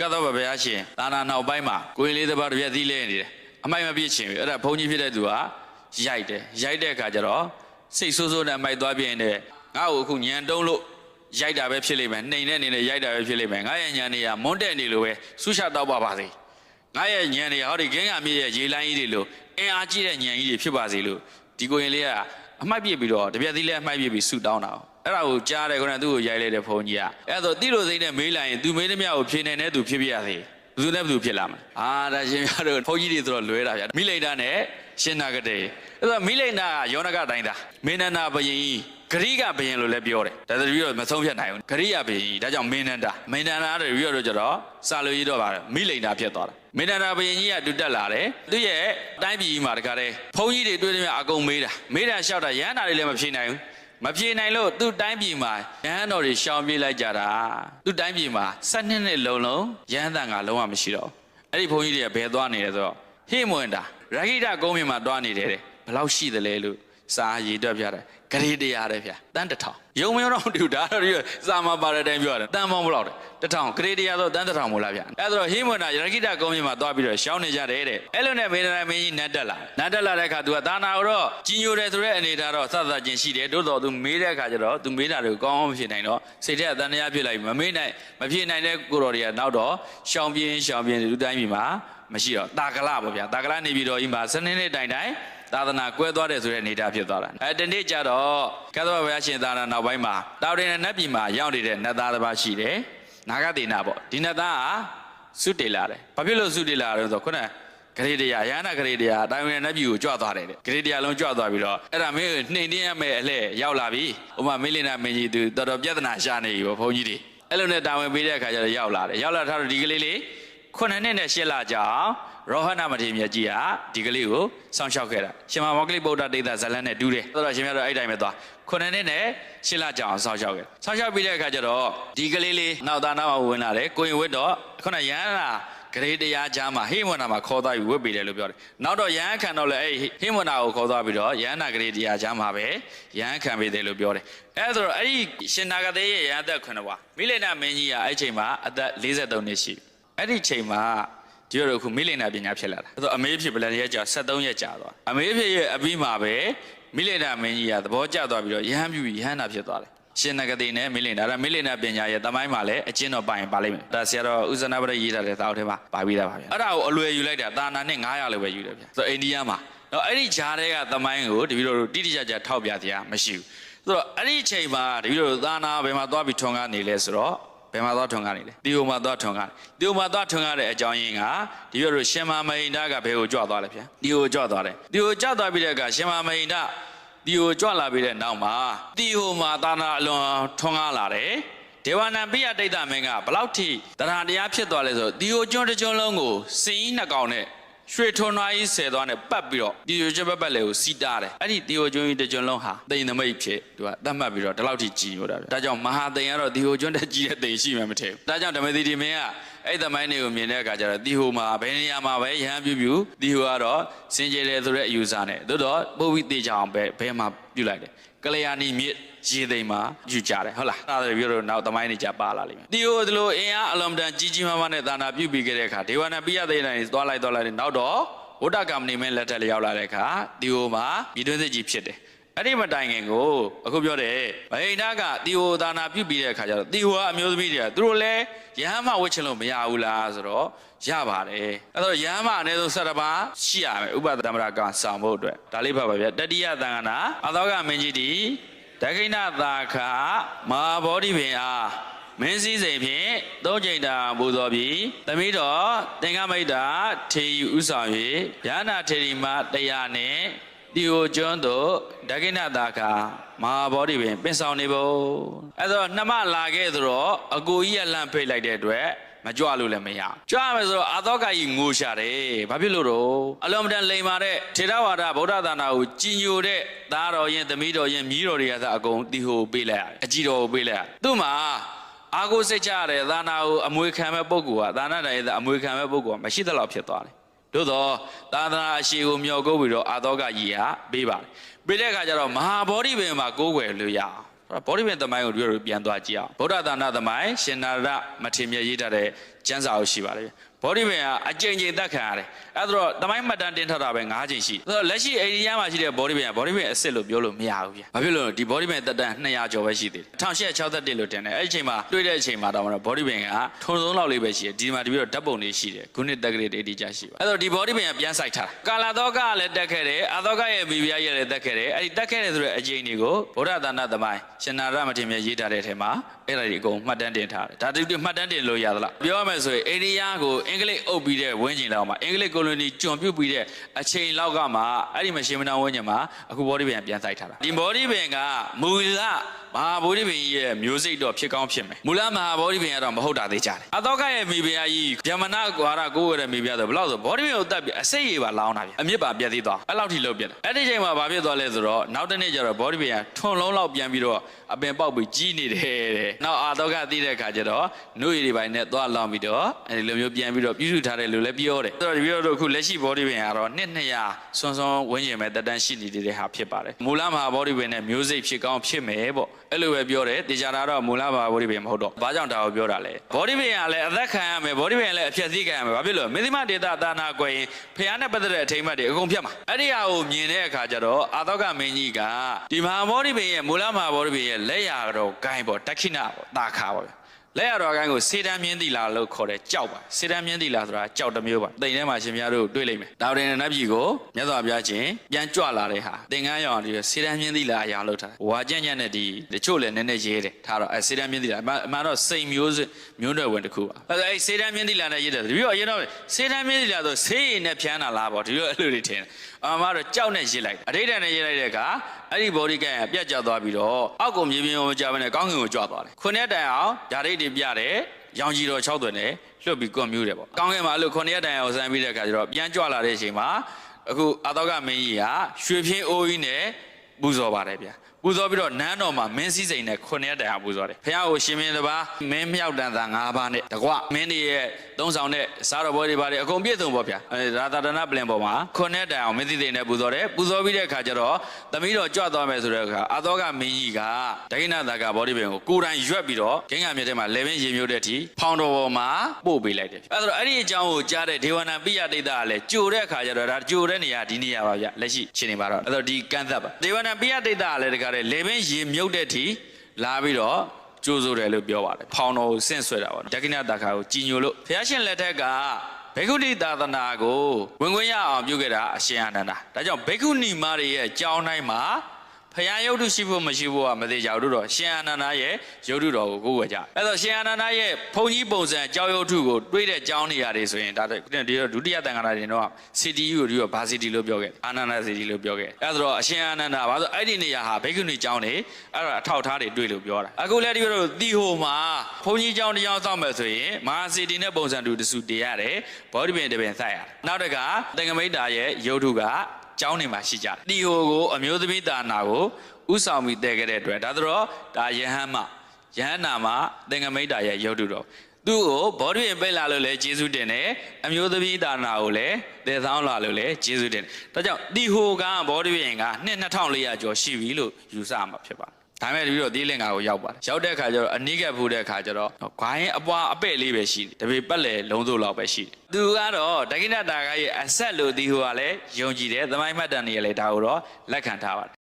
ကတ်တော်ဘုရားရှင်သာနာနောက်ပိုင်းမှာကိုရင်လေးတစ်ပါးတစ်ပြက်သီးလဲနေတယ်အမိုက်မပြည့်ချင်ဘူးအဲ့ဒါဘုန်းကြီးဖြစ်တဲ့သူကရိုက်တယ်ရိုက်တဲ့အခါကျတော့စိတ်ဆိုးဆိုးနဲ့အမိုက်သွားပြင်းတယ်ငါ့ကိုအခုညံတုံးလို့ရိုက်တာပဲဖြစ်လိမ့်မယ်နှိမ်တဲ့အနေနဲ့ရိုက်တာပဲဖြစ်လိမ့်မယ်ငါရဲ့ညံနေရမွန်းတဲ့နေလို့ပဲဆူရှတောက်ပါပါစေငါရဲ့ညံနေရဟောဒီဂင်းကမြေရဲ့ရေလိုင်းကြီးတွေလို့အင်အားကြီးတဲ့ညံကြီးတွေဖြစ်ပါစေလို့ဒီကိုရင်လေးကအမိုက်ပြစ်ပြီးတော့တပြက်သီးလဲအမိုက်ပြစ်ပြီးဆူတောင်းတာ အဲ့ဒါကိုကြားတယ်ခေါင်းကသူ့ကိုရိုက်လိုက်တဲ့ဘုန်းကြီးကအဲ့ဒါဆိုတိလို့စိမ့်နဲ့မေးလိုက်ရင် तू မေးသမျှကိုဖြေနေတဲ့သူဖြစ်ပြရစေဘယ်သူနဲ့ဘယ်သူဖြစ်လာမလဲအာဒါရှင်များတို့ဘုန်းကြီးတွေဆိုတော့လွဲတာဗျာမိလိန်တာနဲ့ရှင်နာကတေအဲ့တော့မိလိန်တာကယောနကတိုင်းတာမင်းနန္ဒဘယင်ကြီးဂရိကဘယင်လို့လည်းပြောတယ်ဒါတတိယတော့မဆုံးဖြတ်နိုင်ဘူးဂရိကဘယင်ကြီးဒါကြောင့်မင်းနန္ဒမင်းနန္ဒတတိယတော့ကျတော့စာလိုကြီးတော့ပါတယ်မိလိန်တာဖြစ်သွားတာမင်းနန္ဒဘယင်ကြီးကတူတက်လာတယ်သူရဲ့တိုင်းပြည်ကြီးမှာတခါတည်းဘုန်းကြီးတွေတွေ့တယ်မြအကုန်မေးတာမေးတာလျှောက်တာရဟန္တာတွေလည်းမဖြေနိုင်ဘူး မပြေနိုင်လို့သူ့တိုင်းပြည်မှာရဟန်းတော်တွေရှောင်ပြေးလိုက်ကြတာသူ့တိုင်းပြည်မှာ၁၂နှစ်လုံးလုံးရဟန်းတန်ကလုံးဝမရှိတော့ဘူးအဲ့ဒီဘုန်းကြီးတွေကဘယ်သွားနေလဲဆိုတော့ဟိမွန်တာရဟိတကုန်းမြင်မှာသွားနေတယ်တဲ့ဘယ်လောက်ရှိသလဲလို့စာရေးတွက်ပြတယ် ဂရေတရားတဲ့ဗျာတန်တထောင်ယုံမယုံတော့မတူဒါတော့ပြီးစာမပါတဲ့အတိုင်းပြောရတယ်တန်ပေါင်းဘလောက်လဲတထောင်ဂရေတရားဆိုတန်တထောင်မို့လားဗျာအဲ့ဒါတော့ဟိမနာရခိတကုန်းမြင်မှာသွားပြီးတော့ရှောင်းနေကြတယ်တဲ့အဲ့လိုနဲ့မေဒနာမင်းကြီးနတ်တက်လာနတ်တက်လာတဲ့အခါသူကသာနာတော့ကြီးညိုတယ်ဆိုတဲ့အနေထားတော့စသချင်းရှိတယ်တိုးတော်သူမေးတဲ့အခါကျတော့သူမေးတာတွေကောင်းအောင်ဖြစ်နိုင်တော့စိတ်ထဲအတန်တရားဖြစ်လိုက်မမေးနိုင်မဖြစ်နိုင်တဲ့ကိုတော်တွေကနောက်တော့ရှောင်းပြင်းရှောင်းပြင်းလူတိုင်းပြည်မှာမရှိတော့တာကလပေါ့ဗျာတာကလနေပြီးတော့အိမ်မှာစနေနေ့တိုင်းတိုင်း သာသနာကွဲသွားတယ်ဆိုတဲ့အနေအထားဖြစ်သွားတာအဲတနေ့ကျတော့ကသဗ္ဗဘုရားရှင်သာသနာနောက်ပိုင်းမှာတောင်တင်နဲ့နတ်ပြည်မှာရောက်နေတဲ့နတ်သားတစ်ပါးရှိတယ်နာဂတိနာပေါ့ဒီနတ်သားကစွတ်တေလာတယ်ဘာဖြစ်လို့စွတ်တေလာလဲဆိုတော့ခုနကဂရေတရားရဟနာဂရေတရားတိုင်ဝင်နတ်ပြည်ကိုကြွသွားတယ်တဲ့ဂရေတရားလုံးကြွသွားပြီးတော့အဲ့ဒါမင်းနှိမ်တင်းရမယ်အလှဲ့ရောက်လာပြီဥမာမင်းလင်နာမင်းကြီးသူတော်တော်ပြဿနာရှာနေပြီပေါ့ဘုန်းကြီးတွေအဲ့လိုနဲ့တာဝန်ပေးတဲ့အခါကျတော့ရောက်လာတယ်ရောက်လာထားတော့ဒီကလေးလေးခုနှစ်နှစ်နဲ့ရှစ်လကြာအောင် ရောဟဏမထေရမြတ်ကြီးကဒီကလေးကိုစောင့်ရှောက်ခဲ့တာရှင်မမောကလိဗုဒ္ဓဒိဋ္ဌဇလန်နဲ့တူးတယ်ဆိုတော့ရှင်မြတ်တော့အဲ့တိုင်းပဲသွားခုနှစ်နှစ်နဲ့ရှစ်လကြာအောင်စောင့်ရှောက်ခဲ့စောင့်ရှောက်ပြီးတဲ့အခါကျတော့ဒီကလေးလေးနောက်သားနောက်ဝင်လာတယ်ကိုရင်ဝတ်တော့ခုနရဟန္တာဂရေတရားကြားမှာဟိမဝန္တာမှာခေါ်သွားပြီးဝတ်ပေးတယ်လို့ပြောတယ်။နောက်တော့ယဟန်ခံတော့လည်းအဲ့ဟိမဝန္တာကိုခေါ်သွားပြီးတော့ယဟန္တာဂရေတရားကြားမှာပဲယဟန်ခံပေးတယ်လို့ပြောတယ်။အဲ့ဒါဆိုတော့အဲ့ဒီရှင်နာဂသေးရဲ့ယဟန်သက်9ပါမိလိနာမင်းကြီးကအဲ့ချိန်မှာအသက်43နှစ်ရှိအဲ့ဒီချိန်မှာ ဒီလိုခုမိလိနာပညာဖြစ်လာတာ။အဲ့တော့အမေဖြစ်ပလန်ရက်ကြာ73ရက်ကြာသွား။အမေဖြစ်ရဲ့အပြီးမှာပဲမိလိနာမင်းကြီးကသဘောကျသွားပြီးတော့ယဟန်ပြုပြီးယဟန်နာဖြစ်သွားတယ်။ရှင်နဂတိနဲ့မိလိန်ဒါဒါမိလိန်နာပညာရဲ့တမိုင်းမှာလည်းအချင်းတော်ပိုင်ပါလိမ့်မယ်ဒါဆရာတော်ဥဇနာပရိရေးထားတဲ့သာအုပ်ထဲမှာပါပြီးသားပါဗျာအဲ့ဒါကိုအလွယ်ယူလိုက်တာတာနာနဲ့900လို့ပဲယူတယ်ဗျာဆိုတော့အိန္ဒိယမှာတော့အဲ့ဒီဂျားတွေကတမိုင်းကိုတပည့်တော်တို့တိတိကျကျထောက်ပြတရားမရှိဘူးဆိုတော့အဲ့ဒီအချိန်မှာတပည့်တော်တို့သာနာဘယ်မှာသွားပြီးထွန်ကားနေလဲဆိုတော့ ဘယ်မှာသွားထွန်ကားနေလဲတီယိုမှာသွားထွန်ကားတီယိုမှာသွားထွန်ကားတဲ့အကြောင်းရင်းကဒီလိုတို့ရှင်မမိန်တာကဘယ်ကိုကြွသွားလဲဗျာတီယိုကြွသွားတယ်တီယိုကြွသွားပြီးတဲ့အခါရှင်မမိန်တာဒီကိုကြွလာပြီးတဲ့နောက်မှာတီဟိုမှာသာနာအလွန်ထွန်းကားလာတယ်ဒေဝနံပိယတိတ်တမင်းကဘလောက်ထိတရားတရားဖြစ်သွားလဲဆိုတော့တီဟိုကျွန်းတစ်ကျွန်းလုံးကိုစင်ကြီးနှစ်ကောင်နဲ့ ရွှေထွန်းနွားကြီးဆယ်သွားနဲ့ပတ်ပြီးတော့တီဟိုကျွန်းဘက်ဘက်လေကိုစီးတားတယ်အဲ့ဒီတီဟိုကျွန်းကြီးတစ်ကျွန်းလုံးဟာတိမ်သမိတ်ဖြစ်သူကသတ်မှတ်ပြီးတော့ဒီလောက်ထိကြီးလို့တာဗျဒါကြောင့်မဟာတိမ်ကတော့တီဟိုကျွန်းတက်ကြီးတဲ့တိမ်ရှိမှမထင်ဘူးဒါကြောင့်ဓမ္မသီတိမင်းကအဲ့သမိုင်းတွေကိုမြင်တဲ့အခါကျတော့တီဟိုမှာဘယ်နေရာမှာပဲရဟန်းပြူပြူတီဟိုကတော့စင်ကြယ်တယ်ဆိုတဲ့အယူဆနဲ့သို့တော့ပုပ်ဝိတေချအောင်ပဲဘယ်မှာပြုလိုက်တယ် ကလျာဏီမြစ်ရေသိမ်းမှာယူကြတယ်ဟုတ်လားအဲ့ဒါတွေပြောတော့နောက်သမိုင်းတွေကြပါလာလိမ့်မယ်တီဟိုဒီလိုအင်အားအလုံးတန်ကြီးကြီးမားမားနဲ့သာနာပြုပြီးခဲ့တဲ့အခါဒေဝနာပိယသိတိုင်းသွားလိုက်သွားလိုက်တယ်နောက်တော့ဝဋ္ဌကမဏိမင်းလက်ထက်လျောက်လာတဲ့အခါတီဟိုမှာပြည်တွင်းစစ်ကြီးဖြစ်တယ် အဲ့ဒီမတိုင်ခင်ကိုအခုပြောတယ်ဗဟိန္ဒကတီဟိုသာနာပြုပြီးတဲ့အခါကျတော့တီဟိုကအမျိုးသမီးတွေကသူတို့လည်းရဟန်းမဝတ်ချင်လို့မရဘူးလားဆိုတော့ရပါတယ်အဲ့တော့ရဟန်းမအနည်းဆုံး7ပါးရှိရမယ်ဥပဒသမရကဆောင်ဖို့အတွက်ဒါလေးဖတ်ပါဗျတတိယသံဃနာအသောကမင်းကြီးတီဒခိဏသာခမဟာဗောဓိပင်အားမင်းစည်းစိမ်ဖြင့်သုံးကြိမ်တာပူဇော်ပြီးသမီးတော်သင်္ကမိတ်တာထေယူဥဆောင်၍ရဟနာထေရီမတရားနှင့် ဒီဟိုကျွန်းတို့ဒခိဏသာခမဟာဗောဓိပင်ပင်ဆောင်နေဖို့အဲ့တော့နှမလာခဲ့သတော့အကိုကြီးကလန့်ဖိတ်လိုက်တဲ့အတွက်မကြွလို့လည်းမရကြွရမယ်ဆိုတော့အာသောကကြီးငိုရှာတယ်ဘာဖြစ်လို့တော့အလုံးမတန်လိမ်မာတဲ့ထေရဝါဒဗုဒ္ဓသာနာကိုကြည်ညိုတဲ့သားတော်ရင်သမီးတော်ရင်မြီးတော်တွေကသာအကုန်တီဟိုပေးလိုက်ရတယ်အကြည်တော်ကိုပေးလိုက်ရသူ့မှာအာကိုစိတ်ချရတဲ့သာနာကိုအမွေခံမဲ့ပုဂ္ဂိုလ်ကသာနာတိုင်းသာအမွေခံမဲ့ပုဂ္ဂိုလ်ကမရှိသလောက်ဖြစ်သွားတယ် သို့တော့သာသနာအရှိကိုမျှော်ကိုးပြီးတော့အာသောကကြီးဟာပေးပါတယ်ပေးတဲ့အခါကျတော့မဟာဗောဓိပင်မှာကိုးကွယ်လို့ရအောင်ဘောဓိပင်သမိုင်းကိုတို့တို့ပြန်သွားကြည့်အောင်ဗုဒ္ဓသာနာသမိုင်းရှင်နာရမထေမြတ်ရေးထားတဲ့ကျမ်းစာအုပ်ရှိပါတယ်ဘောဓိပင်ကအကြိမ်ကြိမ်သက်ခံရတယ်အဲ့ဒါတော့သမိုင်းမှတ်တမ်းတင်ထားတာပဲ၅ချိန်ရှိအဲ့တော့လက်ရှိအိန္ဒိယမှာရှိတဲ့ဘောဓိပင်ကဘောဓိပင်အစ်စ်လို့ပြောလို့မရဘူးဗျဘာဖြစ်လို့လဲဒီဘောဓိပင်သက်တမ်း200ကျော်ပဲရှိသေးတယ်1861လို့တင်တယ်အဲ့ဒီအချိန်မှာတွေ့တဲ့အချိန်မှာတော့ဘောဓိပင်ကထုံဆုံးလောက်လေးပဲရှိတယ်ဒီမှာတပြီးတော့ဓာတ်ပုံလေးရှိတယ်ခုနှစ်တက္ကရာတေတီကြရှိပါအဲ့တော့ဒီဘောဓိပင်ကပြန်ဆိုင်ထားတာကာလာသောကကလည်းတက်ခဲ့တယ်အာသောကရဲ့မိဖုရားရဲ့လည်းတက်ခဲ့တယ်အဲ့ဒီတက်ခဲ့တယ်ဆိုတဲ့အချိန်တွေကိုဗုဒ္ဓသာနာသမိုင်းရှင်နာရမထေရမြတ်ရေးထားတဲ့အထက်မှာ အဲ့ဒါတွေအကုန်မှတ်တမ်းတင်ထားတယ်ဒါတူတူမှတ်တမ်းတင်လို့ရသလားပြောရမယ်ဆိုရင်အိန္ဒိယကိုအင်္ဂလိပ်အုပ်ပြီးတဲ့ဝင်းကျင်လောက်မှာအင်္ဂလိပ်ကိုလိုနီကျွန်ပြုတ်ပြီးတဲ့အချိန်လောက်ကမှအဲ့ဒီမရှင်မနာဝင်းကျင်မှာအခုဘောဓိပင်ကပြန်ဆိုင်ထားတာဒီဘောဓိပင်ကမူလမဟာဗောဓိပင်ကြီးရဲ့မျိုးစိတ်တော့ဖြစ်ကောင်းဖြစ်မယ်မူလမဟာဗောဓိပင်ကတော့မဟုတ်တာသေးကြတယ်အသောကရဲ့မိဖုရားကြီးဗြဟ္မဏကွာရကိုယ်ရတဲ့မိဖုရားဆိုဘယ်လောက်ဆိုဗောဓိပင်ကိုတတ်ပြီးအစိတ်ရည်ပါလောင်းတာဗျအမြစ်ပါပြည့်သေးသွားအဲ့လောက်ထိလုပ်ပြတယ်အဲ့ဒီချိန်မှာဘာဖြစ်သွားလဲဆိုတော့နောက်တစ်နေ့ကျတော့ဗောဓိပင်ကထွန်လုံးလောက်ပြန်ပြီးတော့အပင်ပေါက်ပြီးကြီးနေတယ်တဲ့နောက်အာသောကသိတဲ့ခါကျတော့နှုတ်ရည်တွေပိုင်းနဲ့သွားလောင်းပြီးတော့အဲဒီလိုမျိုးပြန်ပြီးတော့ပြုစုထားတယ်လို့လည်းပြောတယ်အဲ့တော့ဒီပြောတော့အခုလက်ရှိဗောဓိပင်ကတော့နှစ်200ဆွန်းဆွန်းဝန်းကျင်ပဲတက်တန်းရှိနေတဲ့ဟာဖြစ်ပါတယ်မူလမဟာဗောဓိပင်နဲ့မျိုးစိတ်ဖြစ်ကောင်းဖြစ်မယ်ပေါ့အဲ့လိုပဲပြောတယ်တေချာတာတော့မူလမဟာဗောဓိပင်မဟုတ်တော့ဘာကြောင့်ဒါကိုပြောတာလဲဗောဓိပင်ကလည်းအသက်ခံရမယ်ဗောဓိပင်ကလည်းအဖြတ်စည်းခံရမယ်ဘာဖြစ်လို့မင်းသမဒေတာတာနာကွယ်ရင်ဖះနဲ့ပတ်သက်တဲ့အထိမ်းအမှတ်တွေအကုန်ဖြတ်မှာအဲ့ဒီဟာကိုမြင်တဲ့အခါကျတော့အာသောကမင်းကြီးကဒီမဟာဗောဓိပင်ရဲ့မူလမဟာဗောဓိပင်ရဲ့လက်ရတော်ဂိုင်းပေါ့တခိဏပေါ့တာခါပေါ့ဗျာ လက်ရတော်ကိုင်းကိုစေတံမြင်းသီလာလို့ခေါ်တယ်ကြောက်ပါစေတံမြင်းသီလာဆိုတာကြောက်တစ်မျိုးပါတိမ်ထဲမှာရှင်များတို့တွေ့လိမ့်မယ်ဒါဝရင်နတ်ပြည်ကိုမြတ်စွာဘုရားရှင်ပြန်ကြွလာတဲ့ဟာသင်္ကန်းရောင်ဒီစေတံမြင်းသီလာအရာလို့ထားတယ်ဝါကြက်ညက်နဲ့ဒီတချို့လည်းနည်းနည်းရေးတယ်ထားတော့အဲစေတံမြင်းသီလာအမှန်အမှန်တော့စိန်မျိုးစမျိုးနွယ်ဝင်တစ်ခုပါအဲဒါအဲစေတံမြင်းသီလာနဲ့ရေးတယ်ဒီပြီးတော့အရင်တော့စေတံမြင်းသီလာဆိုဆေးရည်နဲ့ဖြန်းတာလားပေါ့ဒီလိုအဲ့လိုတွေထင်တယ်အမှန်တော့ကြောက်နဲ့ရေးလိုက်အဋိဌာန်နဲ့ရေးလိုက်တဲ့အခါအဲ့ဒီဘော်ဒီကန်ကပြတ်ကျသွားပြီးတော့အောက်ကိုမြေပြင်ကိုမကြဘဲနဲ့ကောင်းကင်ကိုကြွသွားတယ်ခုနှစ်တိုင်အောင်ဓာတ်ရိတ်တွေပြတယ်ရောင်ကြီးတော်6သွယ်နဲ့လွတ်ပြီးကွန်မြူတယ်ပေါ့ကောင်းကင်မှာအဲ့လိုခုနှစ်ရက်တိုင်အောင်ဆန်းပြီးတဲ့အခါကျတော့ပြန်ကြွလာတဲ့အချိန်မှာအခုအာသောကမင်းကြီးကရွှေဖြင်းအိုးကြီးနဲ့ပူဇော်ပါတယ်ဗျာ ပူဇော်ပြီးတော့နန်းတော်မှာမင်းစည်းစိမ်နဲ့ခုနှစ်ရက်တိုင်အောင်ပူဇော်တယ်ဖះကိုရှင်မင်းတစ်ပါးမင်းမြောက်တန်သာ၅ပါးနဲ့တကွမင်းတွေရဲ့သုံးဆောင်တဲ့စားတော်ဘောတွေပါတယ်အကုန်ပြည့်စုံပေါ့ဗျာအဲရာသာတနာပလင်ပေါ်မှာခုနှစ်တိုင်အောင်မင်းစည်းစိမ်နဲ့ပူဇော်တယ်ပူဇော်ပြီးတဲ့အခါကျတော့သမီးတော်ကြွသွားမယ်ဆိုတဲ့အခါအာသောကမင်းကြီးကဒိဋ္ဌိနာသာကဘောဒီပင်ကိုကိုယ်တိုင်ရွက်ပြီးတော့ဂင်္ဂမြတ်ထဲမှာလေပင်ရေမျိုးတဲ့အထိဖောင်တော်ပေါ်မှာပို့ပေးလိုက်တယ်အဲဒါဆိုတော့အဲ့ဒီအကြောင်းကိုကြားတဲ့ဒေဝနာပိယဒိဋ္ဌကလည်းကြိုတဲ့အခါကျတော့ဒါကြိုတဲ့နေရာဒီနေရာပါဗျလက်ရှိရှင်းနေပါတော့အဲဒါဆိုဒီကန့်သက်ပါဒေဝနာပိယဒိဋ္ဌကလည်းတကားတဲ့လေပင်ရေမြုပ်တဲ့အထိလာပြီးတော့ကျိုးဆိုတယ်လို့ပြောပါတယ်ဖောင်တော်ကိုဆင့်ဆွဲတာပေါ့ဒက္ခိဏတာခါကိုကြည်ညိုလို့ဘုရားရှင်လက်ထက်ကဘေကုဏိသာသနာကိုဝင်ခွင့်ရအောင်ပြုခဲ့တာအရှင်အာနန္ဒာဒါကြောင့်ဘေကုဏီမတွေရဲ့ကြောင်းတိုင်းမှာ ဖယားယုတ်တုရှိဖို့မရှိဖို့ကမသေးကြဘူးတော့ရှင်အာနန္ဒာရဲ့ယုတ်တုတော်ကိုကိုးကွယ်ကြအဲ့တော့ရှင်အာနန္ဒာရဲ့ဘုံကြီးပုံစံကြောက်ယုတ်တုကိုတွေးတဲ့ကြောင်းနေရာတွေဆိုရင်ဒါဒီတော့ဒုတိယတန်ခါရတွေတော့ CTU ကိုဒီတော့ဘာ CT လို့ပြောခဲ့အာနန္ဒာ CT လို့ပြောခဲ့အဲ့တော့အရှင်အာနန္ဒာဘာလို့အဲ့ဒီနေရာဟာဘေကုဏီကြောင်းနေအဲ့တော့အထောက်ထားတွေတွေးလို့ပြောတာအခုလည်းဒီတော့တီဟိုမှာဘုံကြီးကြောင်းတရားစောင့်မယ်ဆိုရင်မဟာ CT နဲ့ပုံစံတူတစုတည်ရတယ်ဘောဓိပင်တပင်ဆိုင်ရတယ်နောက်တကသင်္ကမိတ်တာရဲ့ယုတ်တုက ကျောင်းနေမှာရှိကြတယ်။တီဟိုကိုအမျိုးသမီးတာနာကိုဥဆောင်ပြီးတည်ခဲ့တဲ့အတွက်ဒါတော့ဒါယဟန်မယဟန်နာမှာသင်္ကမိတ်တာရဲ့ရုပ်တုတော်သူ့ကိုဘောဓိရင်ပိတ်လာလို့လည်းကျေးဇူးတင်တယ်အမျိုးသမီးတာနာကိုလည်းတည်ဆောင်လာလို့လည်းကျေးဇူးတင်တယ်ဒါကြောင့်တီဟိုကဘောဓိရင်ကနှစ်2400ကျော်ရှိပြီလို့ယူဆမှာဖြစ်ပါတယ် ဒါမဲ့တပြီးတော့ဒီလင်္ကာကိုရောက်ပါတယ်ရောက်တဲ့အခါကျတော့အနိကဖူးတဲ့အခါကျတော့ဂွိုင်းအပွားအပဲ့လေးပဲရှိတယ်တပေပတ်လေလုံးစုံလောက်ပဲရှိတယ်သူကတော့ဒကိဏတာကရဲ့အဆက်လို့ဒီဟိုကလည်းယုံကြည်တယ်သမိုင်းမှတ်တမ်းတွေလည်းဒါကိုတော့လက်ခံထားပါတယ်